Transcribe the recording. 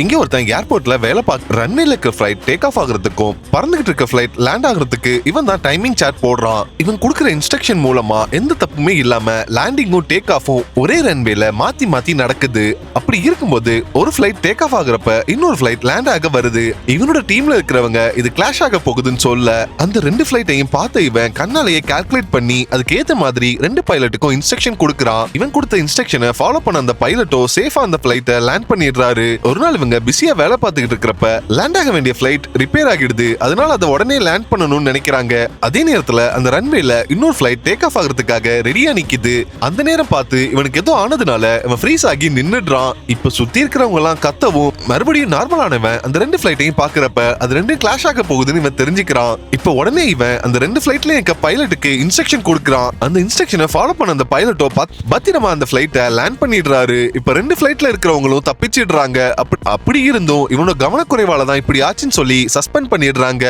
இங்க ஒருத்தன் ஏர்போர்ட்ல வேலை பார்க்க ரன்வேல இருக்க ஃபிளைட் டேக் ஆஃப் ஆகுறதுக்கும் பறந்துகிட்டு இருக்க ஃபிளைட் லேண்ட் ஆகுறதுக்கு இவன் தான் டைமிங் சார்ட் போடுறான். இவன் கொடுக்குற இன்ஸ்ட்ரக்ஷன் மூலமா எந்த தப்புமே இல்லாம லேண்டிங்கும் டேக் ஆஃபும் ஒரே ரன்வேல மாத்தி மாத்தி நடக்குது. அப்படி இருக்கும்போது ஒரு ஃபிளைட் டேக் ஆஃப் ஆகுறப்ப இன்னொரு ஃபிளைட் லேண்ட் ஆக வருது. இவனோட டீம்ல இருக்கிறவங்க இது கிளாஷ் ஆக போகுதுன்னு சொல்ல அந்த ரெண்டு ஃபிளைட்டையும் பார்த்த இவன் கண்ணாலேயே கால்குலேட் பண்ணி அதுக்கு ஏத்த மாதிரி ரெண்டு பைலட்டுக்கும் இன்ஸ்ட்ரக்ஷன் கொடுக்குறான். இவன் கொடுத்த இன்ஸ்ட்ரக்ஷனை ஃபாலோ பண்ண அந்த பைலட்டோ சேஃபா அந்த ஃபிளைட்டை லேண்ட் பண்ணிடுறாரு. ஒரு நாள் இவங்க பிஸியா வேலை பார்த்துக்கிட்டு இருக்கிறப்ப லேண்ட் ஆக வேண்டிய ஃபிளைட் ரிப்பேர் ஆகிடுது. அதனால அதை உடனே லேண்ட் பண்ணணும்னு நினைக்கிறாங்க. அதே நேரத்துல அந்த ரன்வேல இன்னொரு ஃபிளைட் டேக் ஆஃப் ஆகுறதுக்காக ரெடியா நிக்குது. அந்த நேரம் பார்த்து இவனுக்கு ஏதோ ஆனதுனால இவன் ஃப்ரீஸ் ஆகி நின்னுடுறான். இப்ப சுத்தி இருக்கிறவங்க எல்லாம் கத்தவும் மறுபடியும் நார்மலானவன் அந்த ரெண்டு ஃபிளைட்டையும் பாக்குறப்ப அது ரெண்டும் கிளாஷ் ஆக போகுதுன்னு இவன் தெரிஞ்சுக்கிறான். இப்ப உடனே இவன் அந்த ரெண்டு ஃபிளைட்ல இருக்க பைலட்டுக்கு இன்ஸ்ட்ரக்ஷன் கொடுக்குறான். அந்த இன்ஸ்ட்ரக்ஷனை ஃபாலோ பண்ண அந்த பைலட்டோ பத்திரமா அந்த ஃபிளைட்டை லேண்ட் பண்ணிடுறாரு. இப்ப ரெண்டு ஃபிளைட்ல இருக்கிறவங்களும் தப்பிச்சிடுறாங்க. அப்படி அப்படி இருந்தும் இவனோட கவனக்குறைவால தான் இப்படி ஆச்சுன்னு சொல்லி சஸ்பெண்ட் பண்ணிடுறாங்க.